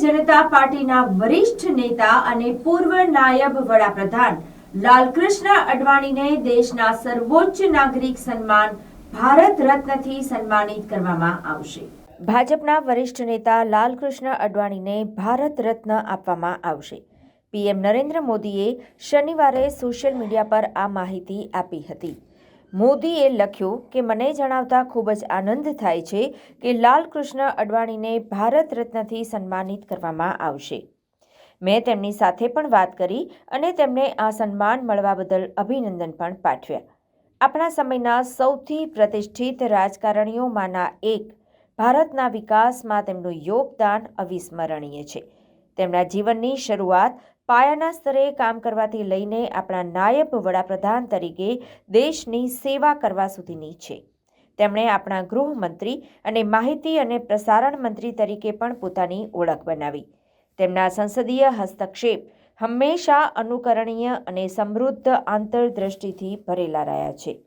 જનતા પાર્ટીના વરિષ્ઠ નેતા અને પૂર્વ નાયબ વડાપ્રધાન લાલકૃષ્ણ અડવાણીને દેશના સર્વોચ્ચ નાગરિક સન્માન ભારત રત્નથી સન્માનિત કરવામાં આવશે. ભાજપના વરિષ્ઠ નેતા લાલકૃષ્ણ અડવાણીને ભારત રત્ન આપવામાં આવશે. પીએમ નરેન્દ્ર મોદીએ શનિવારે સોશિયલ મીડિયા પર આ માહિતી આપી હતી. મોદીએ લખ્યું કે મને જણાવતા ખૂબ જ આનંદ થાય છે કે લાલકૃષ્ણ અડવાણીને ભારત રત્નથી સન્માનિત કરવામાં આવશે. મેં તેમની સાથે પણ વાત કરી અને તેમને આ સન્માન મળવા બદલ અભિનંદન પણ પાઠવ્યા. આપણા સમયના સૌથી પ્રતિષ્ઠિત રાજકારણીઓમાંના એક ભારતના વિકાસમાં તેમનું યોગદાન અવિસ્મરણીય છે. તેમના જીવનની શરૂઆત પાયાના સ્તરે કામ કરવાથી લઈને આપણા નાયબ વડાપ્રધાન તરીકે દેશની સેવા કરવા સુધીની છે. તેમણે આપણા ગૃહમંત્રી અને માહિતી અને પ્રસારણ મંત્રી તરીકે પણ પોતાની ઓળખ બનાવી. તેમના સંસદીય હસ્તક્ષેપ હંમેશા અનુકરણીય અને સમૃદ્ધ આંતરદ્રષ્ટિથી ભરેલા રહ્યા છે.